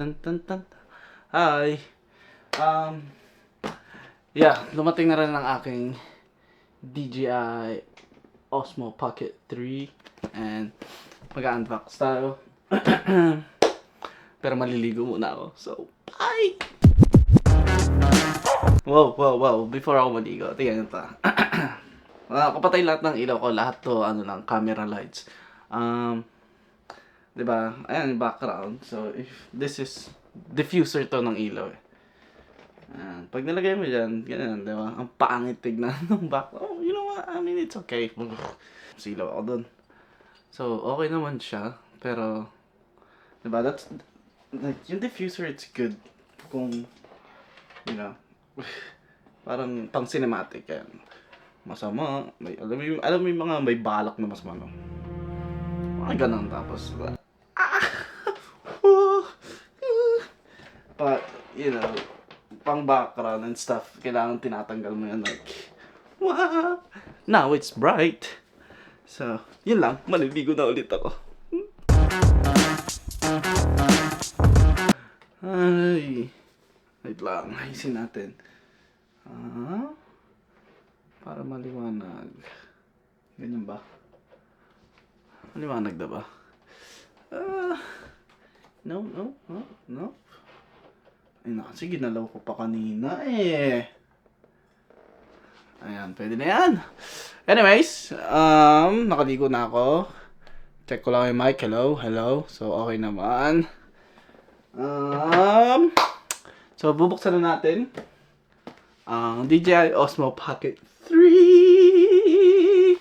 Tan, tan, tan. Hi. Um, yeah, lumating na rin ang aking DJI Osmo Pocket 3 and mag-unbox tayo. Pero maliligo muna ako. So, bye! Wow, wow, wow. Before ako maligo, tingnan ito. Ah, kapatay lahat ng ilaw ko. Lahat to, ano lang, camera lights. Um, 'di ba? Ayan background. So if this is diffuser to ng ilaw eh. Ayan. Pag nilagay mo diyan, ganyan, 'di ba? Ang pangit tignan ng back. Oh, you know what? I mean, it's okay. Silaw ako doon. So, okay naman siya, pero 'di ba? That's like yung diffuser it's good kung you know, parang pang cinematic yan. Masama, may alam mo yung, alam mo yung mga may balak na mas ano. Mga ganun tapos ah, But, you know, pang background and stuff, kailangan tinatanggal mo yan like, wow, now it's bright. So, yun lang, maliligo na ulit ako. Ay, wait lang, ayusin natin. Ah, para maliwanag. Ganyan ba? Maliwanag na ba? Ah, no, no, no, no. Ay, na, kasi ginalaw ko pa kanina eh. Ayan, pwede na yan. Anyways, um, nakaligo na ako. Check ko lang yung mic. Hello, hello. So, okay naman. Um, so, bubuksan na natin ang DJI Osmo Pocket 3.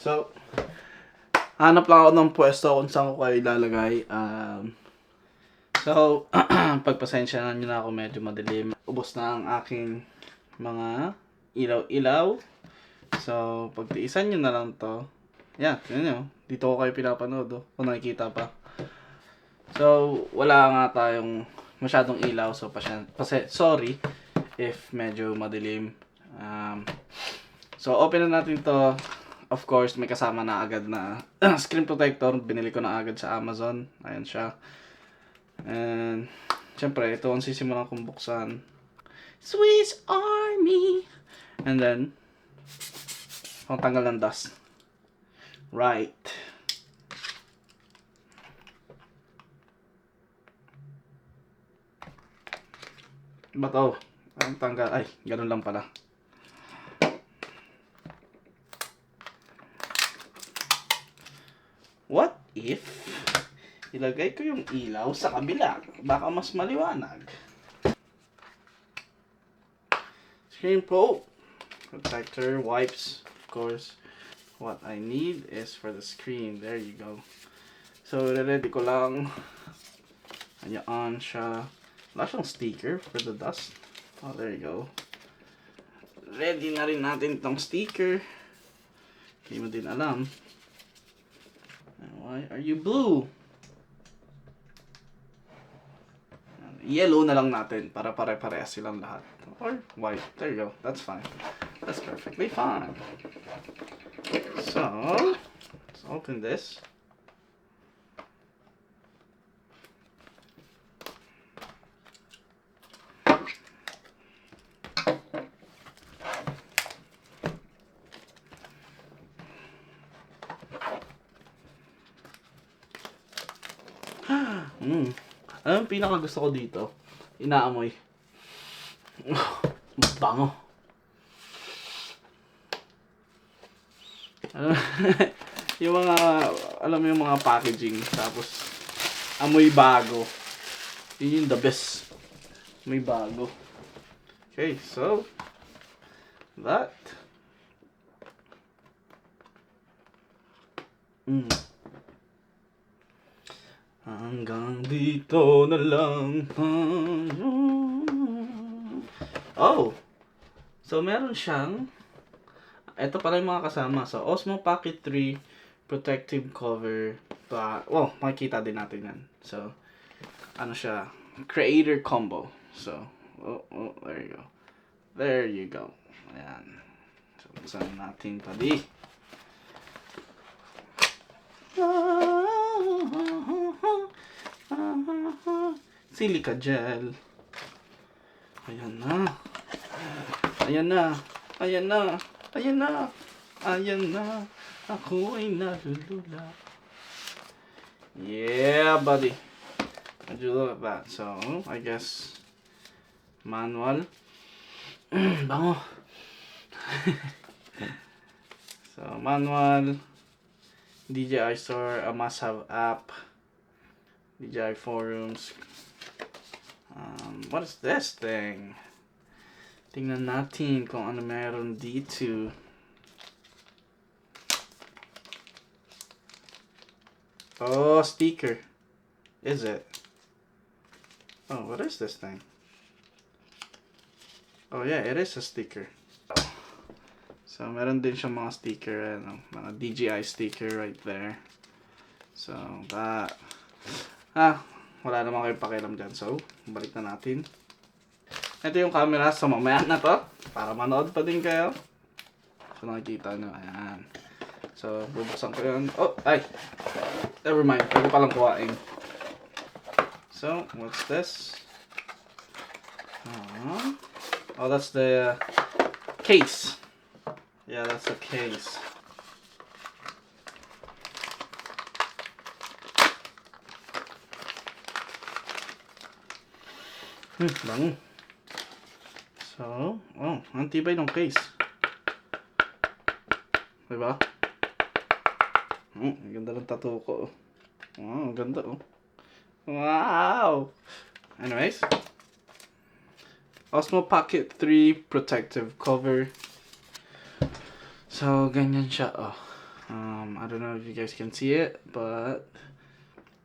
So, hanap lang ako ng pwesto kung saan ko kayo ilalagay. Um, so, pagpasensya na nyo na ako medyo madilim. Ubos na ang aking mga ilaw-ilaw. So, pagtiisan nyo na lang to. Yan, yun yun. Dito ko kayo pinapanood. Oh, kung nakikita pa. So, wala nga tayong masyadong ilaw. So, pasya, pase, sorry if medyo madilim. Um, so, open na natin to. Of course, may kasama na agad na screen protector. Binili ko na agad sa Amazon. Ayan siya. And, syempre, ito ang sisimulan kong buksan. Swiss Army! And then, pang tanggal ng dust. Right. Ba't oh, ang tanggal, ay, ganun lang pala. What if ilagay ko yung ilaw sa kabila? Baka mas maliwanag. Screen pro protector, wipes, of course. What I need is for the screen. There you go. So, ready ko lang. Ayan siya. Wala siyang sticker for the dust. Oh, there you go. Ready na rin natin tong sticker. Hindi mo din alam. Why are you blue? Yellow na lang natin para pare-parehas silang lahat. Or white. There you go. That's fine. That's perfectly fine. So, let's open this. Mm. Ano yung pinaka gusto ko dito? Inaamoy. Bango. Ano, yung mga, alam mo yung mga packaging, tapos amoy bago. Yun yung the best. May bago. Okay, so, that. Mm. Hanggang dito na lang. Oh! So, meron siyang ito pala yung mga kasama. So, Osmo Pocket 3 protective cover. Pa, well, makikita din natin yan. So, ano siya? Creator combo. So, oh, oh, there you go. There you go. Ayan. So, buksan natin tali. Ah, silica gel. Ayan na. Ayan na. Ayan na. Ayan na. Ayan na. Ako ay nalulula. Yeah, buddy. You look at that? So, I guess, manual. Bango. so, manual. DJI Store, a must-have app. DJI Forums. Um, what is this thing? Tingnan natin kung ano meron dito. Oh, sticker. Is it? Oh, what is this thing? Oh yeah, it is a sticker. So, meron din siyang mga sticker, ano, mga DJI sticker right there. So, that. Ah, wala naman kayong pakialam dyan. So, balik na natin. Ito yung camera sa mamaya na to. Para manood pa din kayo. So, nakikita nyo. Ayan. So, bubuksan ko yun. Oh, ay! Never mind. Pwede palang kuhain. So, what's this? Oh, that's the case. Yeah, that's the case. Hmm, bango. So, oh, ang tibay ng case. Diba? Oh, ang ganda ng tattoo ko. oh. Ang ganda oh. Wow! Anyways. Osmo Pocket 3 protective cover. So, ganyan siya oh. Um, I don't know if you guys can see it, but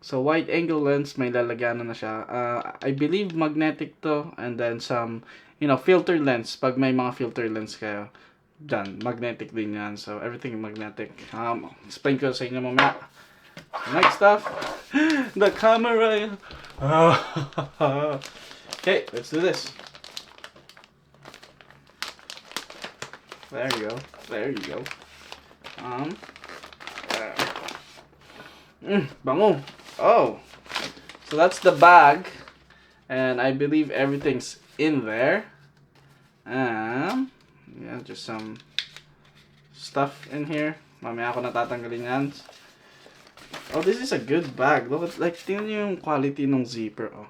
so wide angle lens may lalagyanan na siya. Uh, I believe magnetic to and then some you know filter lens pag may mga filter lens kayo. Dyan, magnetic din yan. So everything magnetic. Um, explain ko sa inyo mamaya. Next stuff, the camera. okay, let's do this. There you go. There you go. Um. there. Mm. Oh. So that's the bag. And I believe everything's in there. Um. Yeah, just some stuff in here. Mamaya ako natatanggalin yan. Oh, this is a good bag. Look at, like, tingnan nyo yung quality ng zipper, oh.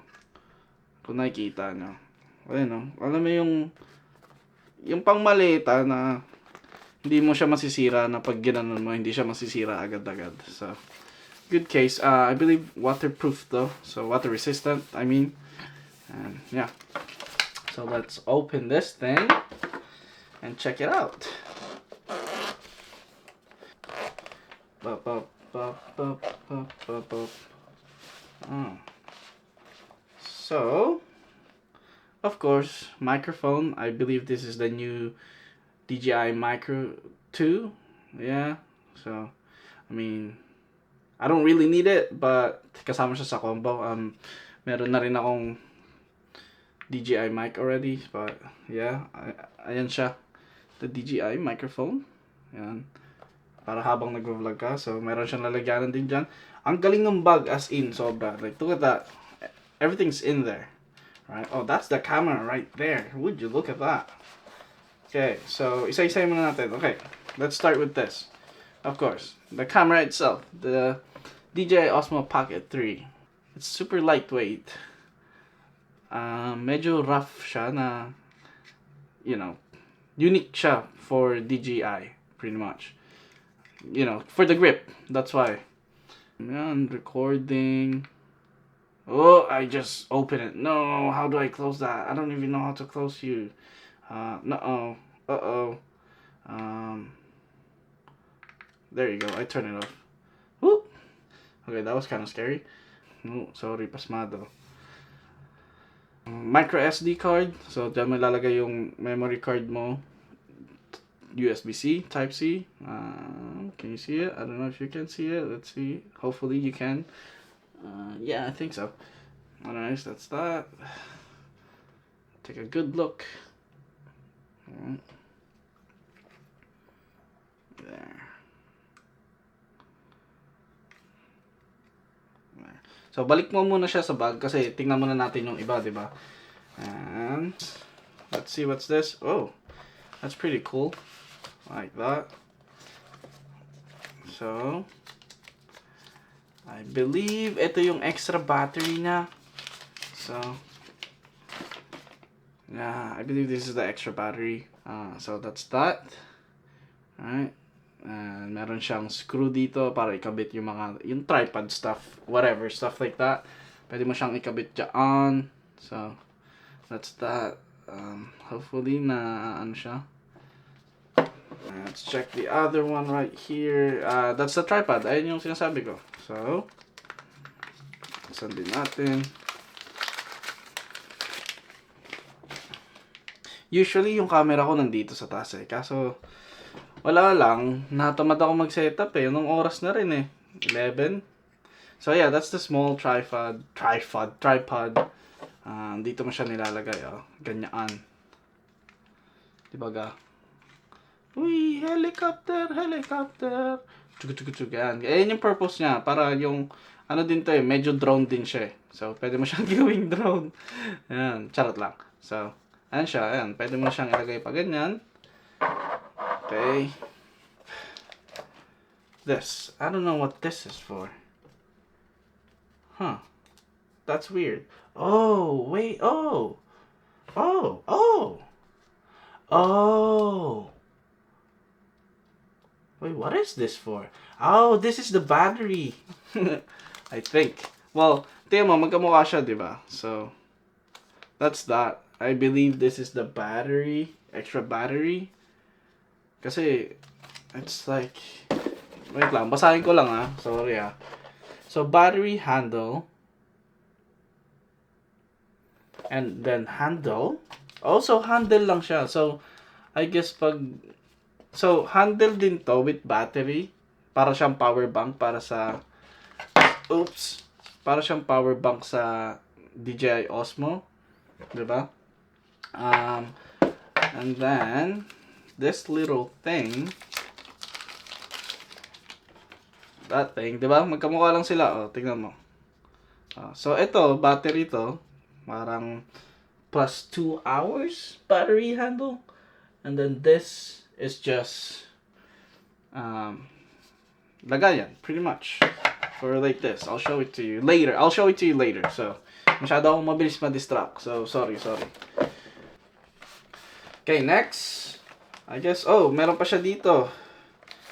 Kung nakikita nyo. Ayun, oh. Alam mo yung, yung pangmalita na hindi mo siya masisira na pag ginanon mo, hindi siya masisira agad-agad. So, good case. Uh, I believe waterproof though. So, water resistant, I mean. And, yeah. So, let's open this thing and check it out. Bup, bup, bup, bup, bup, bup, bup. Oh. So, of course, microphone. I believe this is the new DJI Micro 2. Yeah. So, I mean, I don't really need it, but kasama siya sa combo. Um, meron na rin akong DJI mic already, but yeah, ay- ayan siya. The DJI microphone. Yan. Para habang nagvo-vlog ka. So, meron siyang lalagyanan din dyan. Ang galing ng bag as in, sobra. Like, look at that. Everything's in there. Right? Oh, that's the camera right there. Would you look at that? Okay, so isa-isa muna natin. Okay, let's start with this. Of course, the camera itself, the DJI Osmo Pocket 3. It's super lightweight. Uh, medyo rough siya na, you know, unique siya for DJI, pretty much. You know, for the grip, that's why. Yan, recording. Oh, I just opened it. No, how do I close that? I don't even know how to close you. Uh, no, uh-oh. Um, there you go. I turn it off. Okay, that was kind of scary. No, sorry, pasmado. Micro SD card. So, dyan mo ilalagay yung memory card mo. USB-C, Type-C. Uh, can you see it? I don't know if you can see it. Let's see. Hopefully you can. Uh, yeah, I think so. Alright, so that's that. Take a good look. Alright. So, balik mo muna siya sa bag kasi tingnan muna natin yung iba, di ba? And, let's see what's this. Oh, that's pretty cool. Like that. So, I believe ito yung extra battery na. So, yeah, I believe this is the extra battery. Uh, so, that's that. Alright. And meron siyang screw dito para ikabit yung mga, yung tripod stuff, whatever, stuff like that. Pwede mo siyang ikabit dyan. So, that's that. Um, hopefully na, ano siya. Let's check the other one right here. Uh, that's the tripod. Ayun yung sinasabi ko. So, sandin natin. Usually, yung camera ko nandito sa taas eh. Kaso, wala lang. Natamad ako mag-setup eh. Nung oras na rin eh. 11. So yeah, that's the small tripod. Tripod. Tripod. Ah, dito mo siya nilalagay. Oh. Ganyan. Diba ga? Uy, helicopter, helicopter. Chug yan. Yung purpose niya. Para yung, ano din to eh, medyo drone din siya eh. So, pwede mo siyang gawing drone. Ayan, charot lang. So, ayan siya, ayan. Pwede mo siyang ilagay pa ganyan. Okay. This. I don't know what this is for. Huh. That's weird. Oh, wait. Oh. Oh. Oh. Oh. Wait, what is this for? Oh, this is the battery. I think. Well, tingnan mo, siya, di? So, that's that. I believe this is the battery, extra battery. Kasi, it's like, wait lang, basahin ko lang ah. Sorry ah. So, battery handle. And then handle. Also, handle lang siya. So, I guess pag, so, handle din to with battery. Para siyang power bank para sa, oops, para siyang power bank sa DJI Osmo. 'Di ba? Um, and then, this little thing, that thing, di ba? Magkamukha lang sila. O, tingnan mo. Ah, so, ito, battery to. Parang plus 2 hours battery handle. And then this is just um, lagayan, pretty much. For like this. I'll show it to you later. I'll show it to you later. So, masyado akong mabilis ma-distract. So, sorry, sorry. Okay, next. I guess, oh, meron pa siya dito.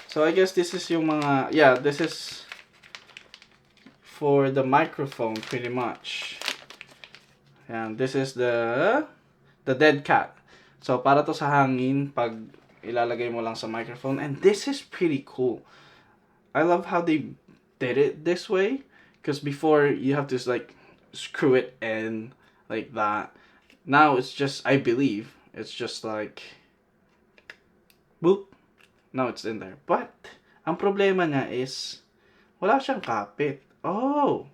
So, I guess this is yung mga, yeah, this is for the microphone, pretty much. And this is the, the dead cat. So, para to sa hangin, pag ilalagay mo lang sa microphone. And this is pretty cool. I love how they did it this way. Because before, you have to, like, screw it in like that. Now, it's just, I believe, it's just like, boop. Now it's in there. But, ang problema niya is, wala siyang kapit. Oh!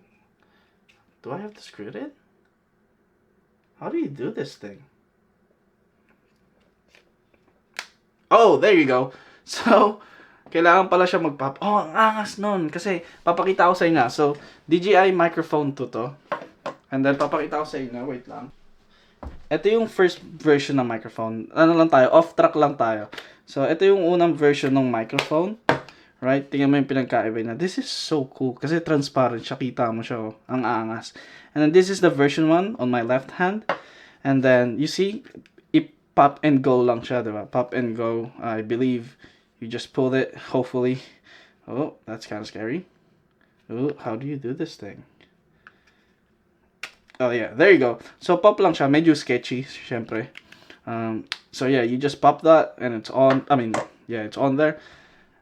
Do I have to screw it? How do you do this thing? Oh, there you go. So, kailangan pala siya mag-pop. Oh, ang angas nun. Kasi, papakita ko sa inyo. So, DJI microphone to to. And then, papakita ko sa inyo. Wait lang. Ito yung first version ng microphone. Ano lang tayo? Off-track lang tayo. So, ito yung unang version ng microphone. Right? Tingnan mo yung pinagkaiba na. This is so cool. Kasi transparent siya. Kita mo siya. Oh. Ang angas. And then, this is the version 1 on my left hand. And then, you see, it pop and go lang siya, diba? Pop and go. I believe you just pulled it, hopefully. Oh, that's kind of scary. Oh, how do you do this thing? Oh yeah, there you go. So pop lang siya, medyo sketchy, syempre. Um, so yeah, you just pop that and it's on. I mean, yeah, it's on there.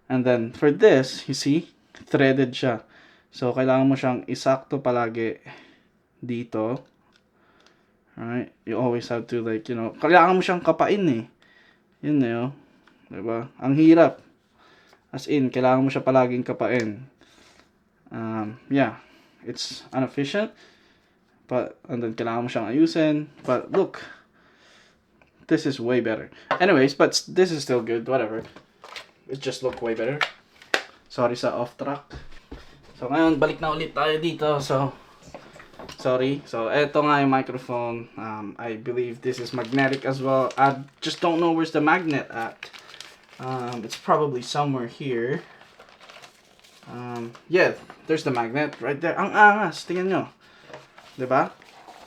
And then for this, you see, threaded siya. So kailangan mo siyang isakto palagi dito. Right? You always have to like, you know, kailangan mo siyang kapain eh. Yun eh, oh. Diba? Ang hirap. As in, kailangan mo siya palaging kapain. Um, yeah. It's inefficient. But, and then kailangan mo siyang ayusin. But, look. This is way better. Anyways, but this is still good. Whatever. It just look way better. Sorry sa off track. So, ngayon, balik na ulit tayo dito. So, Sorry. So, eto nga yung microphone. Um, I believe this is magnetic as well. I just don't know where's the magnet at. Um, it's probably somewhere here. Um, yeah, there's the magnet right there. Ang angas, tingnan nyo. 'Di ba?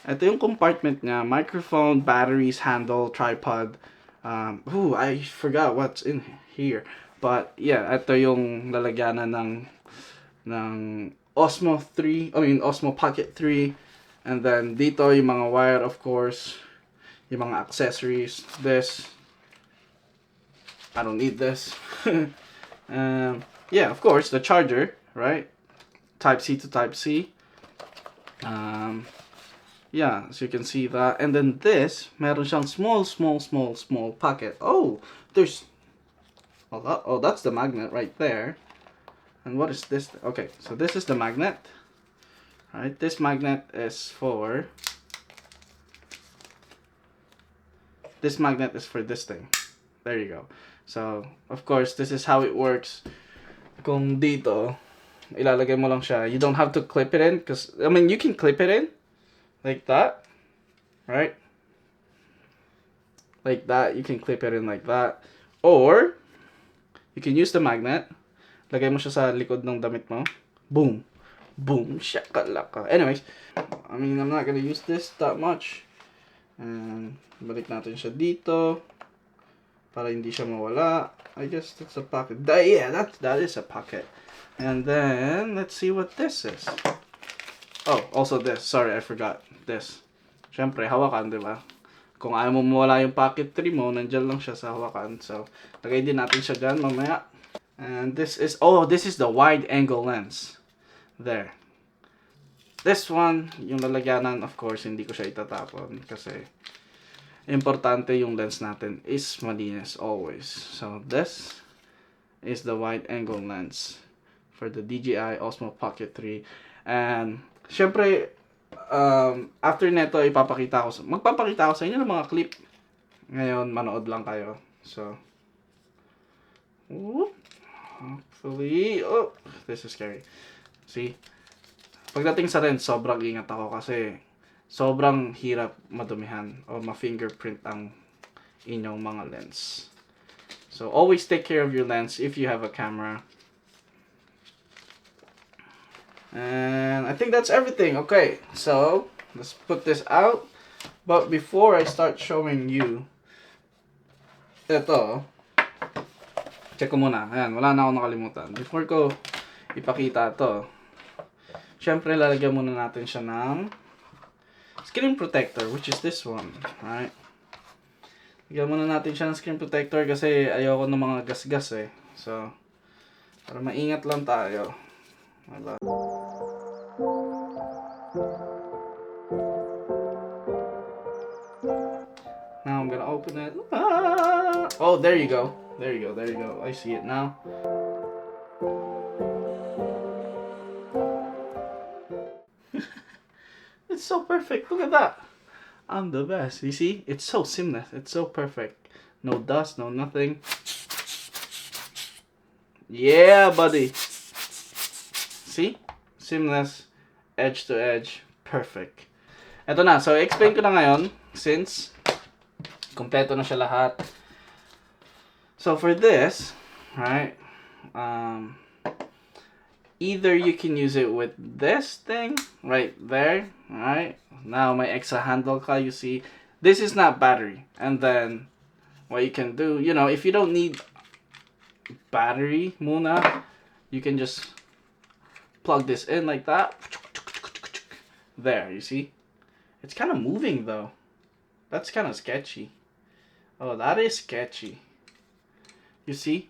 Ito yung compartment niya. Microphone, batteries, handle, tripod. Um, ooh, I forgot what's in here. But, yeah, ito yung lalagyanan ng ng Osmo 3, I mean, Osmo Pocket 3. And then, dito yung mga wire, of course. Yung mga accessories. This. I don't need this. um, yeah, of course, the charger, right? Type C to Type C. Um, yeah, so you can see that. And then this, meron siyang small, small, small, small pocket. Oh, there's... Oh, that, oh, that's the magnet right there. And what is this? Okay, so this is the magnet. Right, this magnet is for... This magnet is for this thing. There you go. So, of course, this is how it works. Kung dito, ilalagay mo lang siya. You don't have to clip it in because I mean you can clip it in like that, right? Like that, you can clip it in like that, or you can use the magnet. Lagay mo siya sa likod ng damit mo. Boom, boom, shakalaka. Anyways, I mean I'm not gonna use this that much. And balik natin siya dito para hindi siya mawala. I guess that's a pocket. That, yeah, that that is a pocket. And then, let's see what this is. Oh, also this. Sorry, I forgot. This. Siyempre, hawakan, di ba? Kung ayaw mo mawala yung pocket 3 mo, nandyan lang siya sa hawakan. So, lagay din natin siya dyan mamaya. And this is, oh, this is the wide angle lens. There. This one, yung lalagyanan, of course, hindi ko siya itatapon kasi importante yung lens natin is malinis always. So, this is the wide angle lens for the DJI Osmo Pocket 3. And, syempre, um, after neto, ipapakita ko, sa, magpapakita ko sa inyo ng mga clip. Ngayon, manood lang kayo. So, hopefully, oh, this is scary. See? Pagdating sa lens, sobrang ingat ako kasi sobrang hirap madumihan o ma-fingerprint ang inyong mga lens. So, always take care of your lens if you have a camera. And I think that's everything. Okay, so let's put this out. But before I start showing you, ito, check ko muna. Ayan, wala na ako nakalimutan. Before ko ipakita ito, syempre lalagyan muna natin siya ng screen protector, which is this one. Alright. Lagyan muna natin siya ng screen protector kasi ayoko ng mga gasgas eh. So, para maingat lang tayo. Wala. Ah! Oh, there you go. There you go. There you go. I see it now. it's so perfect. Look at that. I'm the best. You see? It's so seamless. It's so perfect. No dust, no nothing. Yeah, buddy. See? Seamless. Edge to edge. Perfect. Eto na. So, explain ko na ngayon. Since, kompleto na siya lahat. So, for this, right, um, either you can use it with this thing right there, right? Now, my extra handle ka, you see, this is not battery. And then, what you can do, you know, if you don't need battery muna, you can just plug this in like that. There, you see? It's kind of moving though. That's kind of sketchy. Oh, that is sketchy. You see?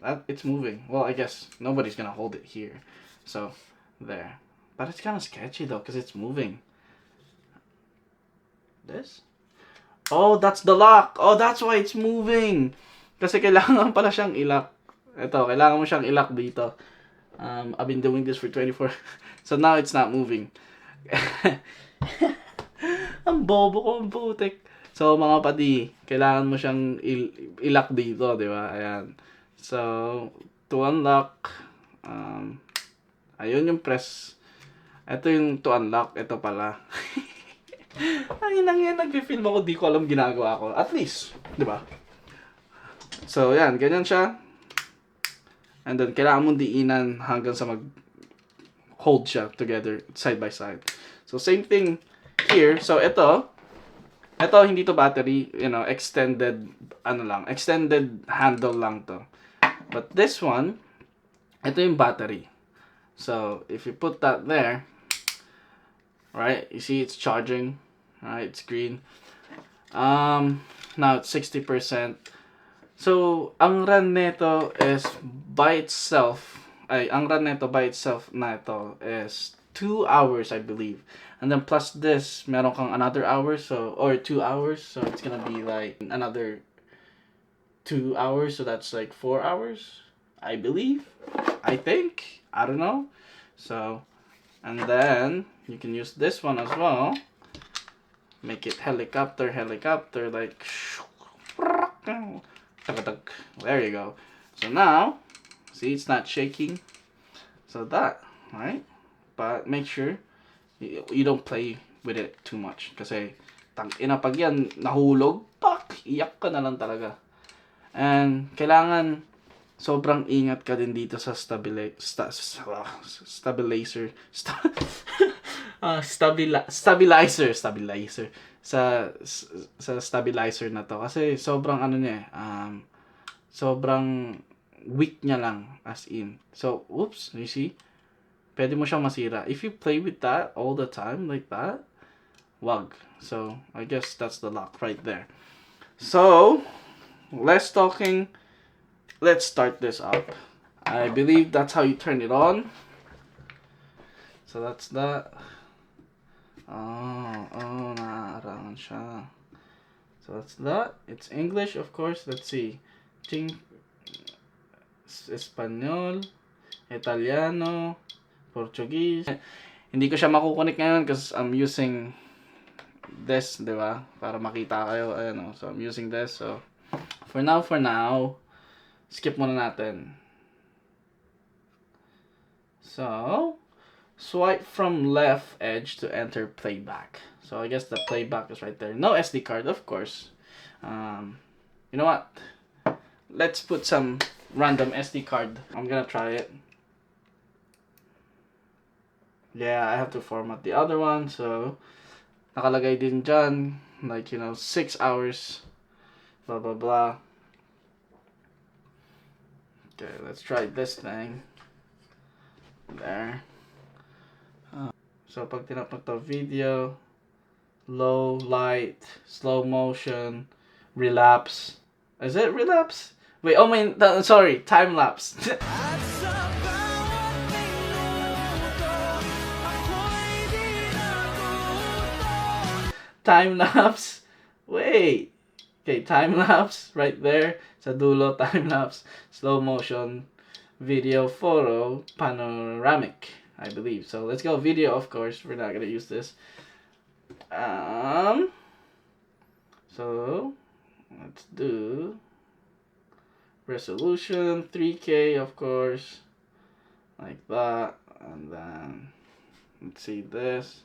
That it's moving. Well, I guess nobody's gonna hold it here. So, there. But it's kind of sketchy though, because it's moving. This? Oh, that's the lock. Oh, that's why it's moving. Kasi kailangan pala siyang ilak. Ito, kailangan mo siyang ilak dito. Um, I've been doing this for 24. so now it's not moving. ang bobo ko, ang putik. So, mga pati, kailangan mo siyang il- ilak dito, di ba? Ayan. So, to unlock, um, ayun yung press, Ito yung to unlock. Ito pala. Ay, nang yan, nag-film ako, di ko alam ginagawa ko. At least, di ba? So, yan, ganyan siya. And then, kailangan mong diinan hanggang sa mag hold siya together, side by side. So, same thing here. So, ito, ito, hindi to battery, you know, extended, ano lang, extended handle lang to. But this one, ito yung battery. So, if you put that there, right, you see it's charging, right, it's green. Um, now it's 60%. So, ang run nito is by itself, ay, ang run nito by itself na ito is 2 hours, I believe. And then plus this, meron kang another hour, so, or 2 hours, so it's gonna be like another 2 hours, so that's like 4 hours, I believe. I think. I don't know. So, and then you can use this one as well. Make it helicopter, helicopter, like. There you go. So now, see, it's not shaking. So that, right? But make sure you, don't play with it too much. Kasi, tang ina pag yan nahulog, pak, iyak ka na lang talaga. And, kailangan sobrang ingat ka din dito sa stabili sta, stabilizer sta, ah, stabila, stabilizer stabilizer sa sa stabilizer na to kasi sobrang ano niya um sobrang weak niya lang as in so oops you see pwede mo siyang masira if you play with that all the time like that wag so i guess that's the lock right there so less talking let's start this up. I believe that's how you turn it on. So that's that. Oh, oh, naarangan siya. So that's that. It's English, of course. Let's see. Ting Espanol, Italiano, Portuguese. Hindi ko siya makukunik ngayon because I'm using this, di ba? Para makita kayo. Ayan o. So, I'm using this. So, for now, for now, skip muna natin. So, swipe from left edge to enter playback. So, I guess the playback is right there. No SD card, of course. Um, you know what? Let's put some random SD card. I'm gonna try it. Yeah, I have to format the other one. So, nakalagay din dyan, like, you know, 6 hours, blah, blah, blah. Okay, let's try this thing. There. So, pag tinapak to video, low light, slow motion, relapse. Is it relapse? Wait, oh my, sorry, time lapse. time lapse. Wait. Okay, time lapse right there. Sa dulo, time lapse, slow motion, video, photo, panoramic, I believe. So let's go video, of course. We're not gonna use this. Um. So let's do resolution 3K, of course, like that, and then let's see this.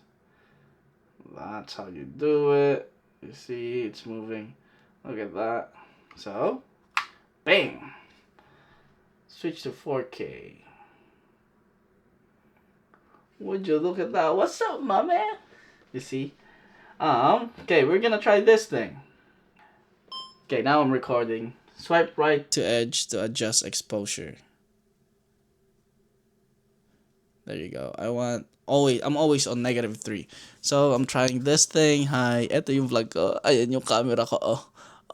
That's how you do it. You see, it's moving. Look at that. So, bang. Switch to 4K. Would you look at that? What's up, my man? You see? Um, okay, we're gonna try this thing. Okay, now I'm recording. Swipe right to edge to adjust exposure. There you go. I want always I'm always on negative 3. So I'm trying this thing. Hi, eto yung vlog ko. Ayan yung camera ko. Oh.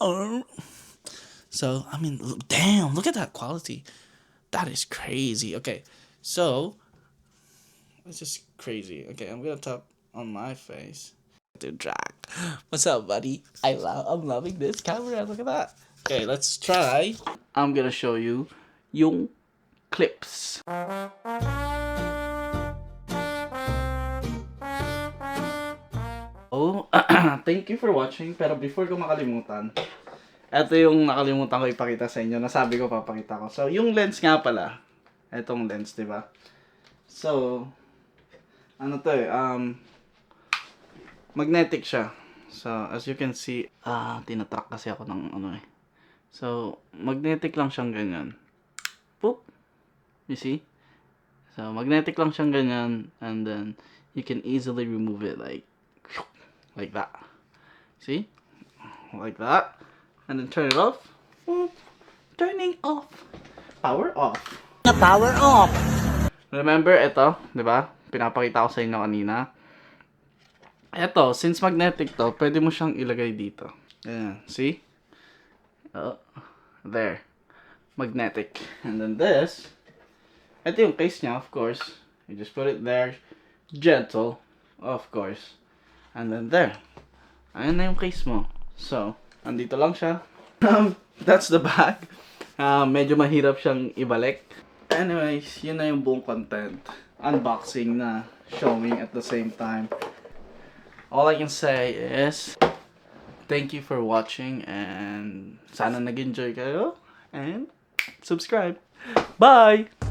Oh. So, I mean, l- damn, look at that quality. That is crazy. Okay. So, it's just crazy. Okay, I'm going to tap on my face. To drag. What's up, buddy? I love I'm loving this camera. Look at that. Okay, let's try. I'm going to show you yung clips. Thank you for watching. Pero before ko makalimutan, ito yung nakalimutan ko ipakita sa inyo. Nasabi ko papakita ko. So, yung lens nga pala. Itong lens, di ba? So, ano to eh, um, magnetic siya. So, as you can see, ah, tinatrack kasi ako ng ano eh. So, magnetic lang siyang ganyan. Poop. You see? So, magnetic lang siyang ganyan. And then, you can easily remove it like, like that. See? Like that. And then turn it off. Boop. Turning off. Power off. Power off. Remember, ito, di ba? Pinapakita ko sa inyo kanina. Ito, since magnetic to, pwede mo siyang ilagay dito. Ayan, see? Oh, there. Magnetic. And then this, ito yung case niya, of course. You just put it there. Gentle, of course. And then there. Ayan na yung case mo. So, andito lang siya. Um, That's the bag. Ah, medyo mahirap siyang ibalik. Anyways, yun na yung buong content. Unboxing na showing at the same time. All I can say is thank you for watching and sana nag-enjoy kayo and subscribe. Bye!